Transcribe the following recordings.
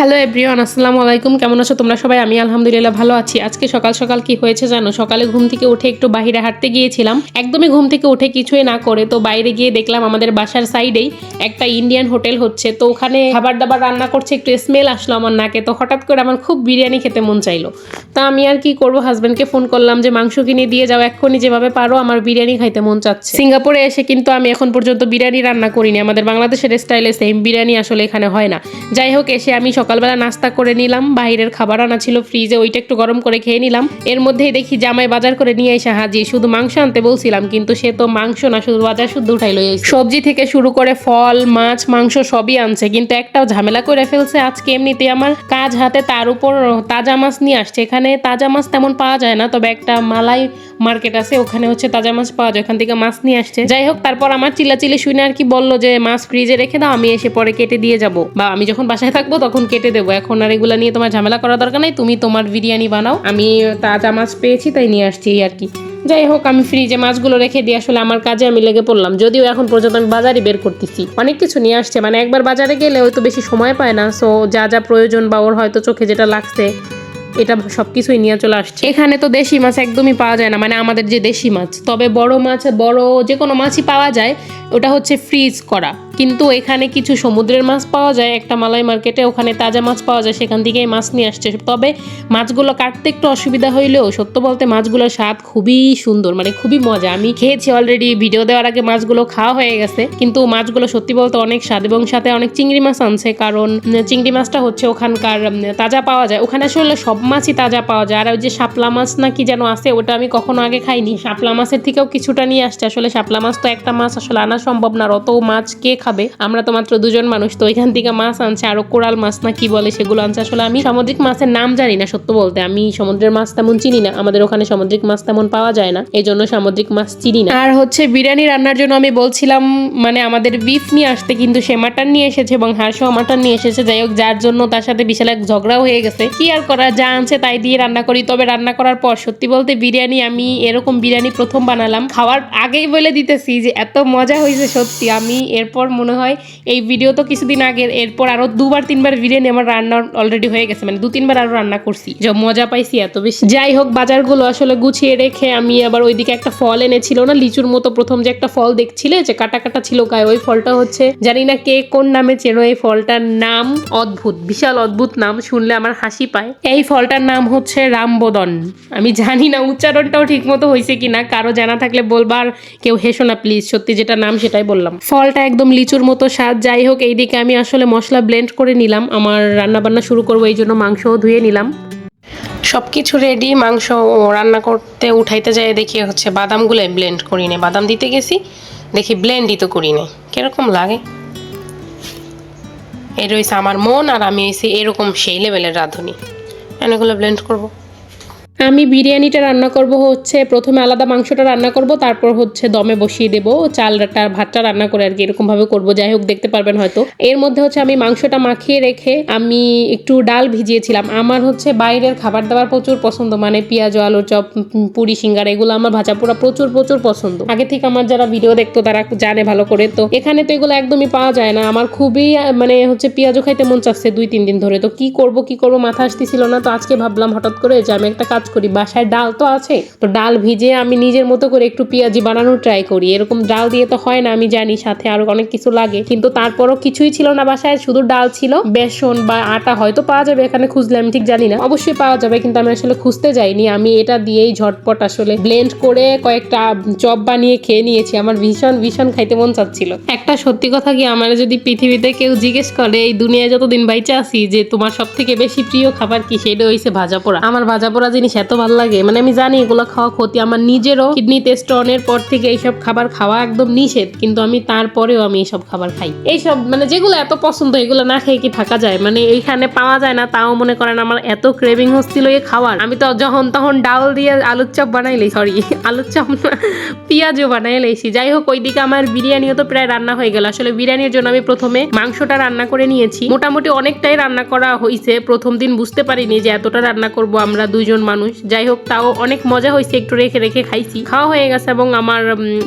Hello everyone, আসসালামু আলাইকুম। কেমন আছো তোমরা সবাই? আমি আলহামদুলিল্লাহ ভালো আছি। আজকে সকাল সকাল কি হয়েছে জানো? সকালে ঘুম থেকে উঠে একটু বাইরে হাঁটতে গিয়েছিলাম। একদমই ঘুম থেকে উঠে কিছুই না করে, তো বাইরে গিয়ে দেখলাম আমাদের বাসার সাইডেই একটা ইন্ডিয়ান হোটেল হচ্ছে। তো ওখানে খাবার দাবার রান্না করছে, একটু স্মেল আসলো আমার নাকে। তো হঠাৎ করে আমার খুব বিরিয়ানি খেতে মন চাইলো। তা আমি আর কি করব? হাজব্যান্ডকে ফোন করলাম যে, মাংস কিনে দিয়ে যাও, এক্ষুনি যেভাবে পারো আমার বিরিয়ানি খাইতে মন চাচ্ছে। সিঙ্গাপুরে এসে কিন্তু আমি এখন পর্যন্ত বিরিয়ানি রান্না করিনি। আমাদের বাংলাদেশের স্টাইলে সেম বিরিয়ানি আসলে এখানে হয় না। যাই হোক, এসে আমি সকালবেলা নাস্তা করে নিলাম, বাইরের খাবার আনা ছিল ফ্রিজে, ওইটা একটু গরম করে খেয়ে নিলাম। এর মধ্যেই দেখি জামাই বাজার করে নিয়ে এসে হাজি শুধু মাংস আনতে বলছিলাম, কিন্তু সে তো মাংস না, শুধু বাজার শুদ্ধ উঠাই লই সবজি থেকে শুরু করে ফল, মাছ, মাংস সবই আনছে, কিন্তু একটাও ঝামেলা করে ফেলছে। আজকে এমনিতে আমার কাজ হাতে, তার উপর তাজা মাছ নিয়ে আসছে। এখানে তাজা মাছ তেমন পাওয়া যায় না, তবে একটা মালাই মার্কেট আছে, ওখানে হচ্ছে তাজা মাছ পাওয়া যায়। ওখান থেকে মাছ নিয়ে আসছে। যাই হোক, তারপর আমার চিল্লাচিল্লি শুনে আর কি বলল যে, মাছ ফ্রিজে রেখে দাও, আমি এসে পরে কেটে দিয়ে যাব। বা আমি যখন বাসায় থাকব, তখন কেটে দেবো। এখন আর এগুলো নিয়ে তোমার ঝামেলা করার দরকার নেই। তুমি তোমার বিরিয়ানি বানাও। আমি তাজা মাছ পেয়েছি, তাই নিয়ে আসছি এই আর কি। যাই হোক, আমি ফ্রিজে মাছগুলো রেখে দিয়ে আসলে আমার কাজে আমি লেগে পড়লাম। যদিও এখন পর্যন্ত আমি বাজারে বের করতেছি। অনেক কিছু নিয়ে আসছে। মানে একবার বাজারে গেলে হয়তো বেশি সময় পায় না। সো যা যা প্রয়োজন বা ওর হয়তো চোখে যেটা লাগছে, এটা সব কিছুই নিয়ে চলে আসছে। এখানে তো দেশি মাছ একদমই পাওয়া যায় না। মানে আমাদের যে দেশি মাছ। তবে বড় মাছ, বড় যে কোনো মাছই পাওয়া যায়, ওটা হচ্ছে ফ্রিজ করা। কিন্তু এখানে কিছু সমুদ্রের মাছ পাওয়া যায়, একটা মালাই মার্কেটে ওখানে তাজা মাছ পাওয়া যায়, সেখান থেকেই মাছ নিয়ে আসছে। তবে মাছগুলো কাটতে একটু অসুবিধা হইলেও সত্য বলতে মাছগুলোর স্বাদ খুবই সুন্দর মানে খুবই মজা। আমি খেয়েছি অলরেডি ভিডিও দেওয়ার আগে মাছগুলো খাওয়া হয়ে গেছে, কিন্তু মাছগুলো সত্যি বলতে অনেক স্বাদ এবং সাথে অনেক চিংড়ি মাছ আনছে, কারণ চিংড়ি মাছটা হচ্ছে ওখানকার তাজা পাওয়া যায়। ওখানে আসলে সব মাছই তাজা পাওয়া যায়। আর ওই যে শাপলা মাছ না কি যেন আছে, ওটা আমি কখনো আগে খাইনি। শাপলা মাছের থেকেও কিছুটা নিয়ে আসছে। আসলে শাপলা মাছ তো একটা মাছ আসলে আনা সম্ভব না অত মাছ কে খাবে। আমরা তো মাত্র দুজন মানুষ, তো ওইখান থেকে মাছ আনছে, আরও কোরাল মাছ না কি বলে সেগুলো আনছে। আসলে আমি সামুদ্রিক মাছের নাম জানি না, সত্য বলতে। আমি সমুদ্রের মাছ তেমন চিনি না, আমাদের ওখানে সামুদ্রিক মাছ তেমন পাওয়া যায় না এই জন্য সামুদ্রিক মাছ চিনি না। আর হচ্ছে বিরিয়ানি রান্নার জন্য আমি বলছিলাম মানে আমাদের বিফ নিয়ে আসতে, কিন্তু সে মাটন নিয়ে এসেছে এবং হাঁসও মাটন নিয়ে এসেছে। যাই হোক, যার জন্য তার সাথে বিশাল এক ঝগড়াও হয়ে গেছে। কি আর করা, যা আনছে তাই দিয়ে রান্না করি। তবে রান্না করার পর, সত্যি বলতে বিরিয়ানি আমি এরকম বিরিয়ানি প্রথম বানালাম। খাওয়ার আগেই বলে দিতেছি যে, এত মজা হয়েছে সত্যি। আমি এরপর মনে হয়, এই ভিডিও তো কিছুদিন আগের এরপর আরও দুবার, তিনবার বিরিয়ানি আমার রান্না অলরেডি হয়ে গেছে। মানে দু তিনবার আরও রান্না করছি। যা মজা পাইছি এত বেশি। যাই হোক, বাজারগুলো আসলে গুছিয়ে রেখে আমি আবার ওইদিকে একটা ফল এনেছিল না, লিচুর মতো প্রথম যে একটা ফল দেখছিলে, যে কাটা কাটা ছিল গায়ে, ওই ফলটা হচ্ছে, জানি না কে কোন নামে চেনো এই ফলটার নাম। অদ্ভুত, বিশাল অদ্ভুত নাম, শুনলে আমার হাসি পায়। এই ফলটার নাম হচ্ছে রামবদন। আমি জানি না উচ্চারণটাও ঠিক মতো হয়েছে কিনা, কারও জানা থাকলে বলবার, কেউ হেসো না প্লিজ সত্যি যেটা নাম, সেটাই বললাম। ফলটা একদম লিচুর মতো স্বাদ, যাই হোক, এইদিকে আমি আসলে মশলা ব্লেন্ড করে নিলাম। আমার রান্না বান্না শুরু করব, এই জন্য মাংসও ধুয়ে নিলাম। সব কিছু রেডি মাংস রান্না করতে উঠাইতে যায় দেখি হচ্ছে বাদামগুলো ব্লেন্ড করি নে। বাদাম দিতে গেছি, দেখি ব্লেন্ডই তো করি নে। কীরকম লাগে? এই রয়েছে আমার মন, আর আমি এসে এরকম সেই লেভেলের রাঁধুনি। এগুলো ব্লেন্ড করব। আমি বিরিয়ানিটা রান্না করব হচ্ছে, প্রথমে আলাদা মাংসটা রান্না করব, তারপর হচ্ছে দমে বসিয়ে দেবো, চালটা, ভাতটা রান্না করে আর কি এরকম ভাবে করব, যাই হোক দেখতে পারবেন হয়তো। এর মধ্যে হচ্ছে আমি মাংসটা মাখিয়ে রেখে আমি একটু ডাল ভিজিয়েছিলাম। আমার হচ্ছে বাইরের খাবার দাবার প্রচুর পছন্দ মানে পেঁয়াজ আলুর চপ পুরি, সিঙ্গারা, এগুলো আমার ভাজা পোড়া প্রচুর প্রচুর পছন্দ। আগে থেকে আমার যারা ভিডিও দেখতো তারা জানে ভালো করে, তো এখানে তো এগুলো একদমই পাওয়া যায় না। আমার খুবই মানে হচ্ছে পেঁয়াজও খাইতে মন চাচ্ছে দুই, তিন দিন ধরে, তো কি করব কি করব মাথা আসতেছিল না, তো আজকে ভাবলাম হঠাৎ করে যে আমি একটা কাজ করি, বাসায় ডাল তো আছে। তো ডাল ভিজে আমি নিজের মতো করে একটু পেঁয়াজি বানানোর ট্রাই করি। এরকম ডাল দিয়ে তো হয় না, আমি জানি সাথে আরও অনেক কিছু লাগে। কিন্তু তারপরও কিছুই ছিল না বাসায়, শুধু ডাল ছিল। বেসন বা আটা হয়তো পাওয়া যাবে এখানে খুঁজলে, আমি ঠিক জানি না। অবশ্যই পাওয়া যাবে, কিন্তু আমি আসলে খুঁজতে যাইনি। আমি এটা দিয়েই ঝটপট আসলে ব্লেন্ড করে কয়েকটা চপ বানিয়ে খেয়ে নিয়েছি। আমার ভীষণ ভীষণ খাইতে মন চাচ্ছিল। একটা সত্যি কথা কি, আমার যদি পৃথিবীতে কেউ জিজ্ঞেস করে, এই দুনিয়ায় যতদিন বাইচে আছি, যে তোমার সব থেকে বেশি প্রিয় খাবার কি? সেটা হইছে ভাজা পোড়া। আমার ভাজা পোড়া জিনিস এত ভালো লাগে। মানে আমি জানি এগুলো খাওয়া ক্ষতি আমার নিজেরও। কিডনিতে স্টোনের পর থেকে এইসব খাবার খাওয়া একদম নিষেধ। কিন্তু আমি তারপরেও আমি এইসব খাবার খাই। এইসব মানে যেগুলো এত পছন্দ, এগুলো না খেয়ে কি থাকা যায়? মানে এইখানে পাওয়া যায় না, তাও মনে করেন আমার এত ক্রেভিং হচ্ছিল এই খাওয়ার। আমি তো যখন তখন ডাল দিয়ে আলুর চপ বানাইলি সরি আলুর চপ পেঁয়াজও বানাই লাইছি যাই হোক, ওইদিকে আমার বিরিয়ানিও তো প্রায় রান্না হয়ে গেল। আসলে বিরিয়ানির জন্য আমি প্রথমে মাংসটা রান্না করে নিয়েছি। মোটামুটি অনেকটাই রান্না করা হয়েছে প্রথম দিন বুঝতে পারিনি যে এতটা রান্না করব আমরা দুইজন মানুষ। মানুষ। যাই হোক তাও অনেক মজা হয়েছে, একটু রেখে রেখে খাইছি। খাওয়া হয়ে গেছে এবং আমার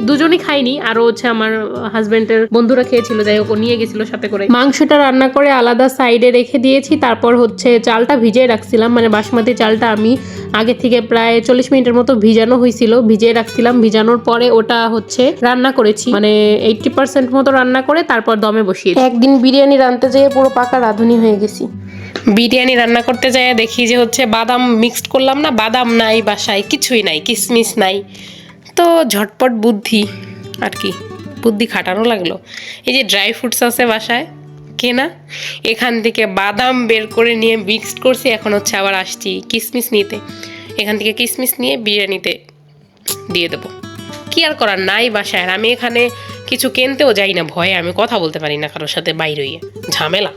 দুজনই খাইনি আরও হচ্ছে আমার হাজবেন্ডের বন্ধুরা খেয়েছিল যাই হোক ও নিয়ে গেছিল সাথে করে। মাংসটা রান্না করে আলাদা সাইডে রেখে দিয়েছি, তারপর হচ্ছে চালটা ভিজিয়ে রাখছিলাম মানে বাসমতি চালটা আমি আগে থেকে প্রায় চল্লিশ মিনিটের মতো ভিজানো হয়েছিল, ভিজিয়ে রাখছিলাম, ভিজানোর পরে ওটা হচ্ছে রান্না করেছি মানে এইটটি পার্সেন্ট মতো রান্না করে তারপর দমে বসিয়ে একদিন বিরিয়ানি রাঁধতে যেয়ে পুরো পাকা রাঁধুনি হয়ে গেছি। বিরিয়ানি রান্না করতে যাই, দেখি যে হচ্ছে বাদাম মিক্সড করলাম না, বাদাম নাই বাসায়, কিছুই নাই কিশমিশ নাই। তো ঝটপট বুদ্ধি আর কি, বুদ্ধি খাটানো লাগল। এই যে ড্রাই ফ্রুটস আছে বাসায়, কেনা, এখান থেকে বাদাম বের করে নিয়ে মিক্সড করছি, এখন হচ্ছে আবার আসছি কিশমিশ নিতে। এখান থেকে কিশমিশ নিয়ে বিরিয়ানিতে দিয়ে দেবো। কি আর করার, নাই বাসায়। আর আমি এখানে কিছু কিনতেও যাই না, ভয়ে আমি কথা বলতে পারি না কারোর সাথে বাইরে ঝামেলা।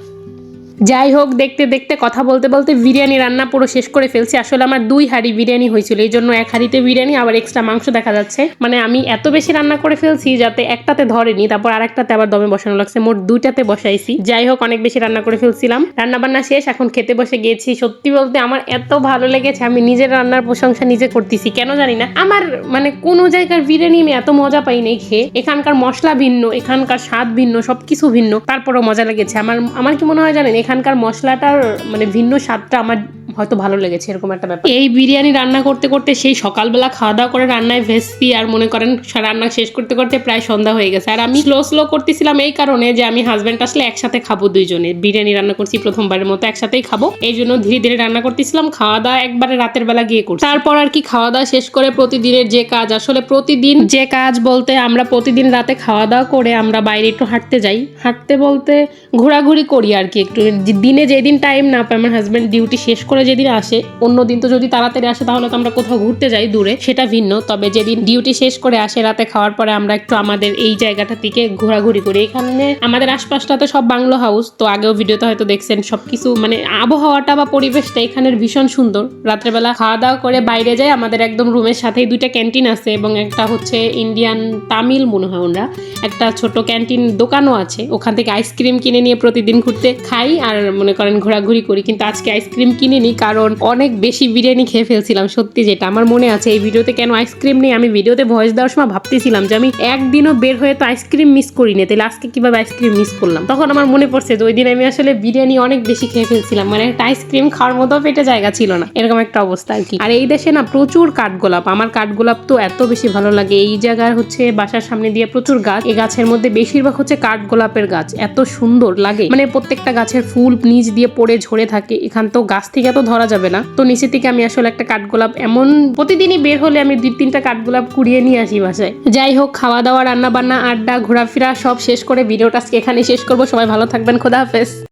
যাই হোক, দেখতে দেখতে, কথা বলতে বলতে বিরিয়ানি রান্না পুরো শেষ করে ফেলছি। আসলে আমার দুই হাঁড়ি বিরিয়ানি হয়েছিল, এই জন্য এক হাঁড়িতে বিরিয়ানি, আবার এক্সট্রা মাংস দেখা যাচ্ছে। মানে আমি এত বেশি রান্না করে ফেলছি যাতে একটাতে ধরেনি, তারপর আরেকটাতে আবার দমে বসানো লাগছে। মোট দুইটাতে বসাইছি। যাই হোক, অনেক বেশি রান্না করে ফেলছিলাম। রান্না বান্না শেষ, এখন খেতে বসে গিয়েছি সত্যি বলতে আমার এত ভালো লেগেছে, আমি নিজের রান্নার প্রশংসা নিজে করতেছি। কেন জানি না, আমার মানে কোনো জায়গার বিরিয়ানি আমি এত মজা পাই নাই খেয়ে। এখানকার মশলা ভিন্ন, এখানকার স্বাদ ভিন্ন, সবকিছু ভিন্ন, তারপরও মজা লেগেছে। আমার আমার কি মনে হয় জানেন এখানকার মশলাটার মানে ভিন্ন স্বাদটা আমার হয়তো ভালো লেগেছে, এরকম একটা ব্যাপার। এই বিরিয়ানি রান্না করতে করতে সেই সকালবেলা খাওয়া দাওয়া করে রান্নায় ভেসপি আর মনে করেন রান্না শেষ করতে করতে প্রায় সন্ধ্যা হয়ে গেছে। আর আমি স্লো স্লো করতেছিলাম এই কারণে যে আমি হাজব্যান্ড আসলে একসাথে খাব দুইজনে। বিরিয়ানি রান্না করছি প্রথমবারের মতো, একসাথেই খাব। এই জন্য ধীরে ধীরে রান্না করতেছিলাম খাওয়া দাওয়া একবারে রাতের বেলা গিয়ে করছি। তারপর আর কি খাওয়া দাওয়া শেষ করে প্রতিদিনের যে কাজ, আসলে প্রতিদিন যে কাজ বলতে আমরা প্রতিদিন রাতে খাওয়া দাওয়া করে আমরা বাইরে একটু হাঁটতে যাই। হাঁটতে বলতে ঘোরাঘুরি করি আর কি একটু। দিনে যেদিন টাইম না পাই, আমার হাজব্যান্ড ডিউটি শেষ করে যেদিন আসে, অন্য দিন তো যদি তাড়াতাড়ি আসে, তাহলে তো আমরা কোথাও ঘুরতে যাই দূরে। সেটা ভিন্ন, তবে যেদিন ডিউটি শেষ করে আসে রাতে খাওয়ার পরে আমরা একটু আমাদের এই জায়গাটা থেকে ঘোরাঘুরি করি। এখানে আমাদের আশপাশটা তো সব বাংলো হাউস তো আগেও ভিডিওতে হয়তো দেখছেন সবকিছু মানে আবহাওয়াটা বা পরিবেশটা এখানের ভীষণ সুন্দর। রাত্রেবেলা খাওয়া দাওয়া করে বাইরে যাই, আমাদের একদম রুমের সাথেই দুইটা ক্যান্টিন আছে এবং একটা হচ্ছে ইন্ডিয়ান তামিল মনে হয় ওরা, একটা ছোট ক্যান্টিন দোকানও আছে। ওখান থেকে আইসক্রিম কিনে নিয়ে প্রতিদিন ঘুরতে খাই আর মনে করেন ঘোরাঘুরি করি, কিন্তু আজকে আইসক্রিম কিনে নিই কারণ অনেক বেশি বিরিয়ানি খেয়ে ফেলছিলাম, সত্যি যেটা। আমার মনে আছে, এই ভিডিওতে কেন আইসক্রিম নেই? আমি ভিডিওতে ভয়েস দেওয়ার সময় ভাবতেছিলাম যে আমি একদিনও বের হয়ে তো আইসক্রিম মিস করি না তাহলে আজকে কীভাবে আইসক্রিম মিস করলাম? তখন আমার মনে পড়ছে যে ওই দিন আমি আসলে বিরিয়ানি অনেক বেশি খেয়ে ফেলছিলাম। মানে একটা আইসক্রিম খাওয়ার মতো পেটে জায়গা ছিল না। এরকম একটা অবস্থা আর কি। আর এই দেশে না প্রচুর কাঠগোলাপ। আমার কাঠগোলাপ তো এত বেশি ভালো লাগে। এই জায়গার হচ্ছে বাসার সামনে দিয়ে প্রচুর গাছ। এই গাছের মধ্যে বেশিরভাগ হচ্ছে কাঠগোলাপের গাছ। এত সুন্দর লাগে। মানে প্রত্যেকটা গাছের ফুল নিচ দিয়ে পড়ে ঝরে থাকে। এখান তো গাছ থেকে তো ধরা যাবে না। তো নিচে থেকে আমি আসলে একটা কাঠগোলাপ এমন প্রতিদিনই বের হলে আমি দুই তিনটা কাঠগোলাপ কুড়িয়ে নিয়ে আসি বাসায়। যাই হোক খাওয়া দাওয়া রান্না বান্না আড্ডা, ঘোরাফেরা সব শেষ করে ভিডিওটা আজকে এখানে শেষ করব। সবাই ভালো থাকবেন, খোদা হাফেজ।